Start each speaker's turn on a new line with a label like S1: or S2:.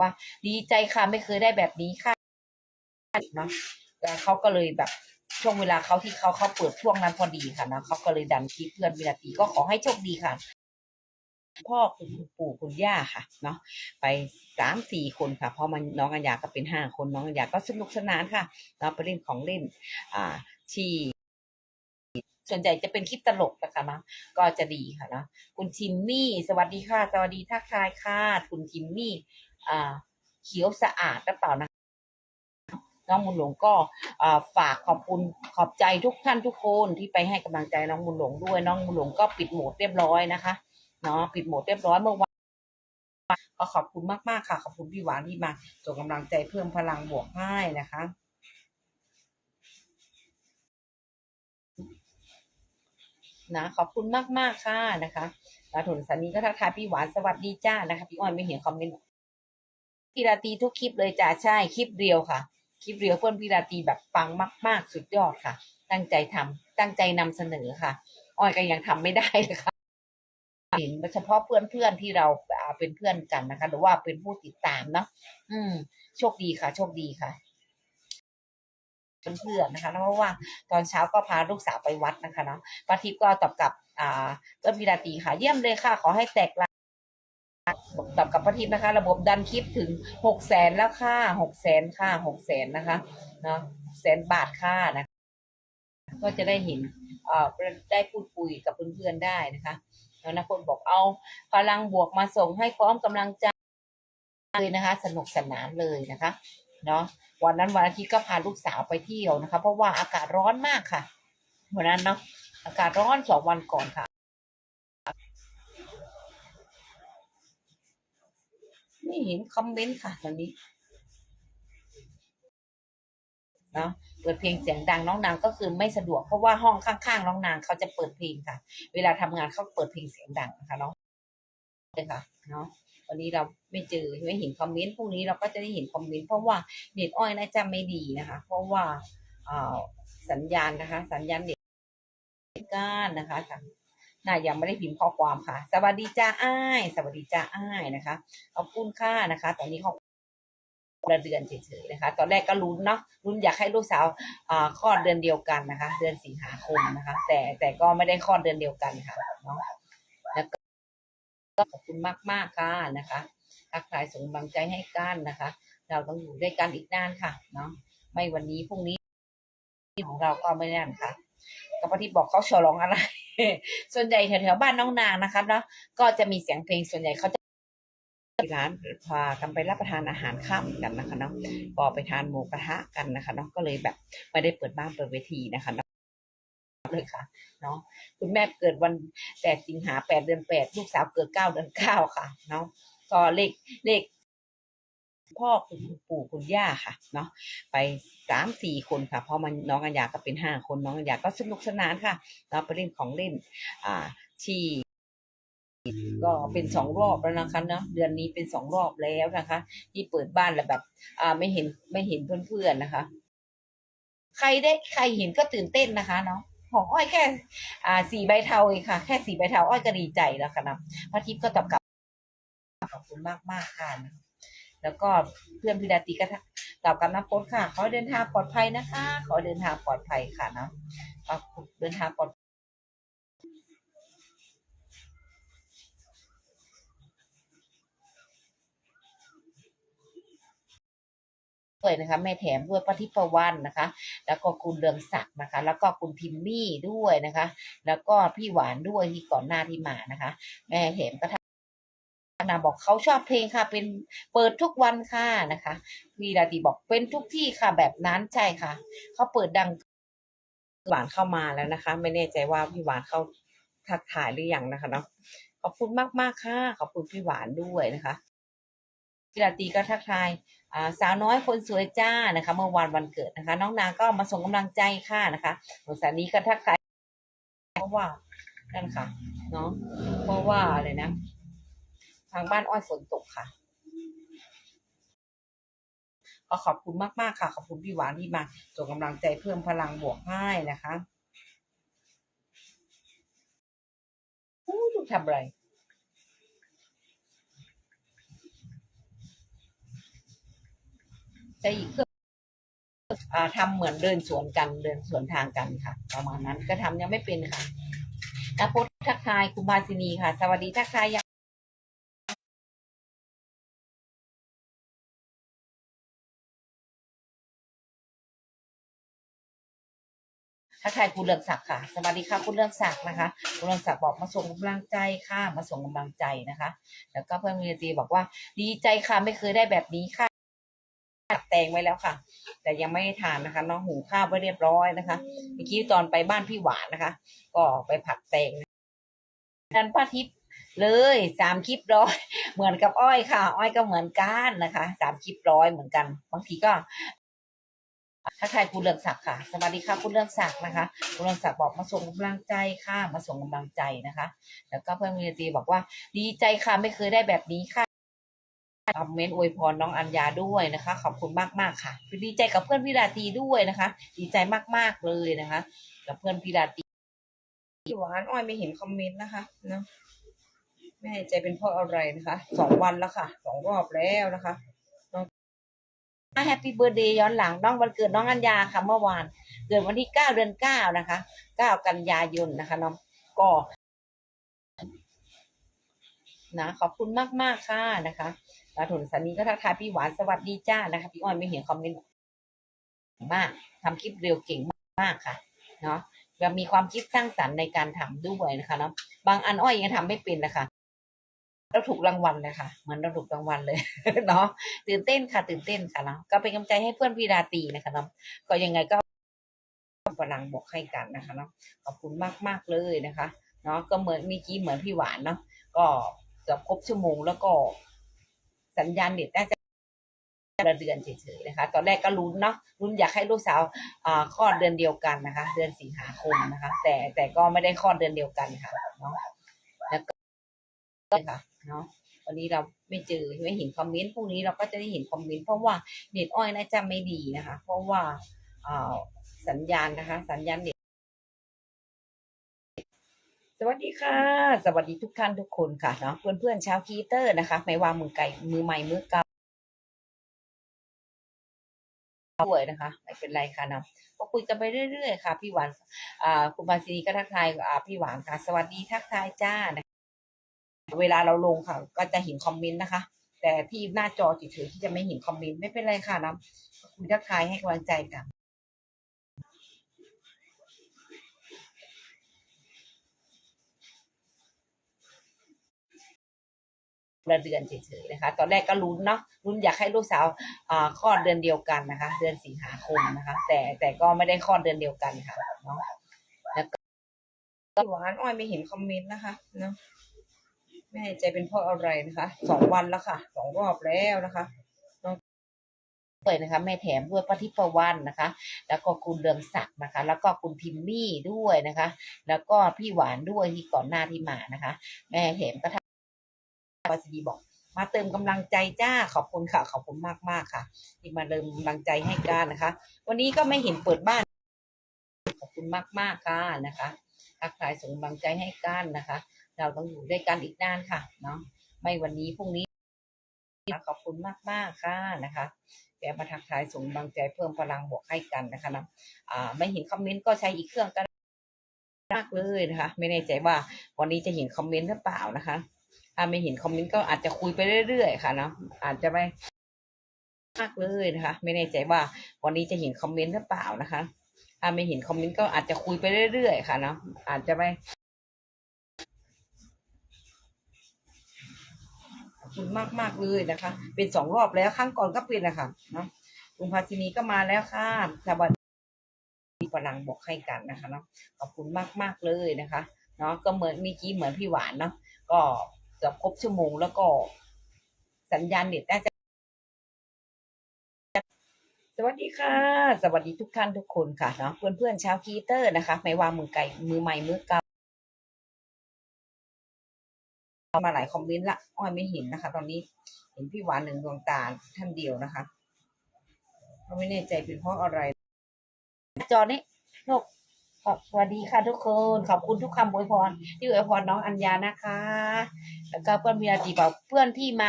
S1: ว่าดีใจค่ะไม่เคยได้แบบนี้ค่ะเนาะแล้วเขาก็เลยแบบช่วงเวลาเขาที่เขาเขาเปิดช่วงนั้นพอดีค่ะนะเขาก็เลยดันคลิปเพื่อนวินาทีก็ขอให้โชคดีค่ะ พ่อคุณปู่คุณย่าค่ะ เนาะไปสามสี่คนค่ะเพราะมันน้องอัญญาก็เป็นห้าคนน้องอัญญาก็สนุกสนานค่ะเราไปเล่นของเล่น อ่าที่ส่วนใหญ่จะเป็นคลิปตลกนะคะนะก็จะดีค่ะนะคุณทิมมี่ สวัสดีค่ะ สวัสดีทักทายค่ะ คุณทิมมี่ เขียวสะอาดหรือเปล่านะน้องมุนหลงก็ฝากขอบคุณขอบใจทุกท่านทุกคนที่ไปให้กำลังใจน้องมุนหลงด้วย น้องมุนหลงก็ปิดโหมดเรียบร้อยนะคะเนาะปิดโหมดเรียบร้อยเมื่อวานก็ขอบคุณมากๆค่ะ ขอบคุณพี่หวานที่มาส่งกำลังใจเพิ่มพลังบวกให้นะคะนะขอบคุณมากมากๆค่ะนะคะลาถุนสันนี้ก็ทักทายพี่หวานสวัสดีจ้านะคะพี่อ้อยไม่เห็นคอมเมนต์ พี่ราตรีทุกคลิปเลยจ้าใช่คลิปเดียวค่ะ คลิปเดียวเพื่อนพี่ราตรีแบบปังมาก ๆ สุดยอดค่ะ ตั้งใจทำตั้งใจนำเสนอค่ะอ้อยก็ยังทำไม่ได้เลยค่ะเห็นเฉพาะเพื่อนเพื่อนๆที่เราเป็นเพื่อนกันนะคะ หรือว่าเป็นผู้ติดตามเนาะอืม โชคดีค่ะ โชคดีค่ะเพื่อนๆนะคะเพราะว่าตอนเช้าก็พาลูกสาวไปวัดนะคะเนาะปาทิพย์ก็ตอบกลับ อ่าเริ่มมีราตีค่ะ เยี่ยมเลยค่ะ ขอให้แตกลา ตอบกับป้าทิพย์นะคะ ระบบดันคลิปถึงหกแสนแล้วค่ะหกแสนค่ะหกแสนนะคะเนาะแสนบาทค่ะนะก็จะได้เห็นเอ่อได้พูดคุยกับเพื่อนๆได้นะคะแล้วนะคนบอกเอาพลังบวกมาส่งให้พร้อมกำลังใจเลยนะคะ สนุกสนานเลยนะคะเนาะวันนั้นวันอาทิตย์ก็พาลูกสาวไปเที่ยวนะคะ เพราะว่าอากาศร้อนมากค่ะวันนั้นเนาะอากาศร้อนสองวันก่อนค่ะ ไม่เห็นคอมเมนต์ค่ะตอนนี้เนาะเปิดเพลงเสียงดังน้องนางก็คือไม่สะดวกเพราะว่าห้องข้างๆน้องนางเขาจะเปิดเพลงค่ะ เวลาทำงานเขาเปิดเพลงเสียงดังนะคะเนาะเลยค่ะเนาะวันนี้เราไม่เจอไม่เห็นคอมเมนต์พรุ่งนี้เราก็จะได้เห็นคอมเมนต์เพราะว่าเน็ตอ้อยน่าจะไม่ดีนะคะ เพราะว่าอ่าสัญญาณนะคะ สัญญาณเน็ตก้านนะคะ น่ายังไม่ได้พิมพ์ข้อความค่ะ สวัสดีจ้าอ้าย สวัสดีจ้าอ้ายนะคะขอบคุณค่ะนะคะ ตอนนี้เขาละเดือนเฉยๆนะคะ ตอนแรกก็ลุ้นเนาะลุ้นอยากให้ลูกสาวอ่าคลอดเดือนเดียวกันนะคะ เดือนสิงหาคมนะคะ แต่แต่ก็ไม่ได้คลอดเดือนเดียวกันค่ะเนาะแล้วก็ก็ขอบคุณมากๆค่ะนะคะทักทายส่งกำลังใจให้กันนะคะ เราต้องอยู่ด้วยกันอีกนานค่ะเนาะไม่วันนี้พรุ่งนี้ของเราก็ไม่แน่นค่ะกับปฏิบอกเขาฉลองอะไร ส่วนใหญ่แถวๆบ้านน้องนางนะครับเนาะก็จะมีเสียงเพลงส่วนใหญ่เขาจะร้านพากันไปรับประทานอาหารค่ำกันนะคะเนาะก็ไปทานหมูกระทะกันนะคะเนาะก็เลยแบบไม่ได้เปิดบ้านเปิดเวทีนะคะเนาะเลยค่ะเนาะคุณแม่เกิดวันแปดสิงหาแปดเดือนแปดลูกสาวเกิดเก้าเดือนเก้าค่ะเนาะก็เลขเลข พ่อคุณปู่คุณย่าค่ะเนาะไปสามสี่คนค่ะเพราะมันน้องอัญญาก็เป็นห้าคนน้องอัญญาก็สนุกสนานค่ะ เราไปเล่นของเล่น อ่าที่ก็เป็นสองรอบแล้วนะคะเนาะเดือนนี้เป็นสองรอบแล้วนะคะ ที่เปิดบ้านแล้วแบบ อ่าไม่เห็นไม่เห็นเพื่อนๆนะคะ ใครได้ใครเห็นก็ตื่นเต้นนะคะเนาะของอ้อยแค่ อ่าสี่ใบเทาเองค่ะ แค่สี่ใบเทาอ้อยก็ดีใจแล้วค่ะนะพระทิพย์ก็ตอบกลับขอบคุณมากมากๆค่ะ แล้วก็เพื่อนพิดาติก็ตอบกับน้ำโพสค่ะ ขอเดินทางปลอดภัยนะคะ ขอเดินทางปลอดภัยค่ะนะขอเดินทางปลอดด้วยนะคะแม่แถมด้วยป้าทิพวรรณนะคะ แล้วก็คุณเรืองศักดิ์นะคะ แล้วก็คุณพิมมี่ด้วยนะคะ แล้วก็พี่หวานด้วยที่ก่อนหน้าที่มานะคะ แม่แถมก็ท นาบอกเขาชอบเพลงค่ะ เป็นเปิดทุกวันค่ะนะคะพี่ราตีบอกเป็นทุกที่ค่ะแบบนั้นใช่ค่ะเขาเปิดดังหวานเข้ามาแล้วนะคะ ไม่แน่ใจว่าพี่หวานเขาทักทายหรือยังนะคะเนาะขอบคุณมากมากค่ะขอบคุณพี่หวานด้วยนะคะพี่ราตีก็ทักทายสาวน้อยคนสวยจ้านะคะ เมื่อวานวันเกิดนะคะ น้องนางก็มาส่งกำลังใจค่ะนะคะสงสารนี้ก็ทักทายเพราะว่านั่นค่ะเนาะเพราะว่าอะไรนะ ทางบ้านอ้อยฝนตกค่ะก็ขอบคุณมากๆค่ะ ขอบคุณพี่หวานที่มาส่งกำลังใจเพิ่มพลังบวกให้นะคะอู้ลูทำอะไรใช้อีกเครื่ออ่าทำเหมือนเดินสวนกันเดินสวนทางกันค่ะ ประมาณนั้นก็ทำยังไม่เป็นค่ะนภพทักทายคุณบาสินีค่ะ สวัสดีทักทาย ยังทักทายคุณเลืองศักดิ์ค่ะ สวัสดีค่ะคุณเลืองศักดิ์นะคะ คุณเลืองศักดิ์บอกมาส่งกำลังใจค่ะ มาส่งกำลังใจนะคะ แล้วก็เพื่อนมีตีบอกว่า ดีใจค่ะไม่เคยได้แบบนี้ค่ะตัดแตงไว้แล้วค่ะ แต่ยังไม่ได้ทานนะคะน้องหุงข้าวไว้เรียบร้อยนะคะเมื่อกี้ตอนไปบ้านพี่หวานนะคะ ก็ไปผัดแตงนันป้าทิพย์เลยสามคลิปร้อยเหมือนกับอ้อยค่ะ อ้อยก็เหมือนกันนะคะสามคลิปร้อยเหมือนกัน บางทีก็ ถ้าใครคุณเลืองศักดิ์ค่ะ สวัสดีค่ะคุณเลืองศักดิ์นะคะ คุณเลืองศักดิ์บอกมาส่งกำลังใจค่ะ มาส่งกำลังใจนะคะ แล้วก็เพื่อนมีตีบอกว่า ดีใจค่ะไม่เคยได้แบบนี้ค่ะคอมเมนต์อวยพรน้องอัญญาด้วยนะคะ ขอบคุณมากมากๆค่ะดีใจกับเพื่อนพี่ราตีด้วยนะคะ ดีใจมากๆเลยนะคะ กับเพื่อนพี่ราตีหวานอ้อยไม่เห็นคอมเมนต์นะคะเนาะไม่ใจเป็นเพราะอะไรนะคะสองวันแล้วค่ะสองรอบแล้วนะคะ แฮปปี้เบ t ร์เดย์ย้อนหลังน้องวันเกิดน้องอัญญาค่ะเมื่อวาน เกิดวันที่เก้าเดือนเก้านะคะเก้ากันยายนนะคะน้องก็นะขอบคุณมากมากค่ะนะคะลาถุนสันนี้ก็ทักทายพี่หวานสวัสดีจ้านะคะพี่อ้อยไม่เห็นคอมเมนต์มากทำคลิปเร็วเก่งมากค่ะเนาะแล้วมีความคิดสร้างสรรค์ในการทำด้วยนะคะเนาะบางอันอ้อยยังทำไม่เป็นนะคะ เราถูกรางวัลเลยค่ะ เหมือนเราถูกรางวัลเลยเนาะตื่นเต้นค่ะตื่นเต้นค่ะเนาะก็เป็นกำลังใจให้เพื่อนพี่ราตีนะคะเนาะก็ยังไงก็พลังบอกให้กันนะคะเนาะขอบคุณมากมากเลยนะคะเนาะก็เหมือนเมื่อกี้เหมือนพี่หวานเนาะก็เกือบครบชั่วโมงแล้วก็สัญญาณเน็ตน่าจะระเดือนเฉยๆนะคะ ตอนแรกก็ลุ้นเนาะลุ้นอยากให้ลูกสาวอ่าคลอดเดือนเดียวกันนะคะ เดือนสิงหาคมนะคะ แต่แต่ก็ไม่ได้คลอดเดือนเดียวกันค่ะเนาะ ค่ะเนาะวันนี้เราไม่เจอไม่เห็นคอมเมนต์พรุ่งนี้เราก็จะได้เห็นคอมเมนต์เพราะว่าเน็ตอ้อยน่าจะไม่ดีนะคะ เพราะว่าอาสัญญาณนะคะ สัญญาณเน็ตสวัสดีค่ะ สวัสดีทุกท่านทุกคนค่ะเนาะเพื่อนเพื่อนชาวคีเตอร์นะคะ ไม่ว่ามือไก่มือใหม่มือเก่าด้วยนะคะ ไม่เป็นไรค่ะเนาะก็คุยกันไปเรื่อยๆค่ะ พี่หวานคุณบาซีก็ทักทายพี่หวานค่ะ สวัสดีทักทายจ้านะ เวลาเราลงค่ะ ก็จะเห็นคอมเมนต์นะคะ แต่ที่หน้าจอเฉยๆที่จะไม่เห็นคอมเมนต์ไม่เป็นไรค่ะนาะคุยทักทายให้กำลังใจกันละเดือนเฉยๆนะคะ ตอนแรกก็ลุ้นเนาะลุ้นอยากให้ลูกสาวอ่าคลอดเดือนเดียวกันนะคะ เดือนสิงหาคมนะคะ แต่แต่ก็ไม่ได้คลอดเดือนเดียวกันค่ะเนาะแล้วก็หวานอ้อยไม่เห็นคอมเมนต์นะคะเนาะ ไม่ใจเป็นพราะอะไรนะคะสองวันแล้วค่ะสองรอบแล้วนะคะเปิดนะคะแม่แถมด้วยป้าทิพวันนะคะ แล้วก็คุณเรืองศักดิ์นะคะ แล้วก็คุณพิมมี่ด้วยนะคะ แล้วก็พี่หวานด้วยที่ก่อนหน้าที่มานะคะ แม่แถมก็ทำปาสดีบอก มาเติมกำลังใจจ้าขอบคุณค่ะขอบคุณมากมากค่ะ ที่มาเติมกำลังใจให้กันนะคะ วันนี้ก็ไม่เห็นเปิดบ้าน ขอบคุณมากมากค่ะนะคะทักทายส่งกำลังใจให้กันนะคะ เราต้องอยู่ด้วยกันอีกนานค่ะเนาะไม่วันนี้พรุ่งนี้ขอบคุณมากมากค่ะนะคะแกมาทักทายส่งกำลังใจเพิ่มพลังบวกให้กันนะคะนะอ่าไม่เห็นคอมเมนต์ก็ใช้อีกเครื่องก็ได้มากเลยนะคะ ไม่แน่ใจว่าวันนี้จะเห็นคอมเมนต์หรือเปล่านะคะถ้าไม่เห็นคอมเมนต์ก็อาจจะคุยไปเรื่อยๆค่ะเนาะอาจจะไม่มากเลยนะคะ ไม่แน่ใจว่าวันนี้จะเห็นคอมเมนต์หรือเปล่านะคะถ้าไม่เห็นคอมเมนต์ก็อาจจะคุยไปเรื่อยๆค่ะเนาะอาจจะไม่ขอบ คุณมากมากเลยนะคะ เป็นสองรอบแล้วครั้งก่อนก็เป็นนะคะเนาะคุณภาสินีก็มาแล้วค่ะสวัสดีพลังบอกให้กันนะคะเนาะขอบคุณมากมากเลยนะคะเนาะก็เหมือนเมื่อกี้เหมือนพี่หวานเนาะก็เกือบครบชั่วโมงแล้วก็ สัญญาณเน็ตน่าจะสวัสดีค่ะ สวัสดีทุกท่านทุกคนค่ะเนาะเพื่อนๆชาวคีเตอร์นะคะ ไม่ว่ามือไก่มือใหม่มือเก่า มาหลายคอมเมนต์ละอ้อยไม่เห็นนะคะ ตอนนี้เห็นพี่หวานหนึ่งดวงตาท่านเดียวนะคะก็ไม่แน่ใจเป็นเพราะอะไร จอนี้ลูกสวัสดีค่ะทุกคน ขอบคุณทุกคำอวยพรที่อวยพรน้องอัญญานะคะ แล้วก็เพื่อนมีอาจีบอกเพื่อนที่มา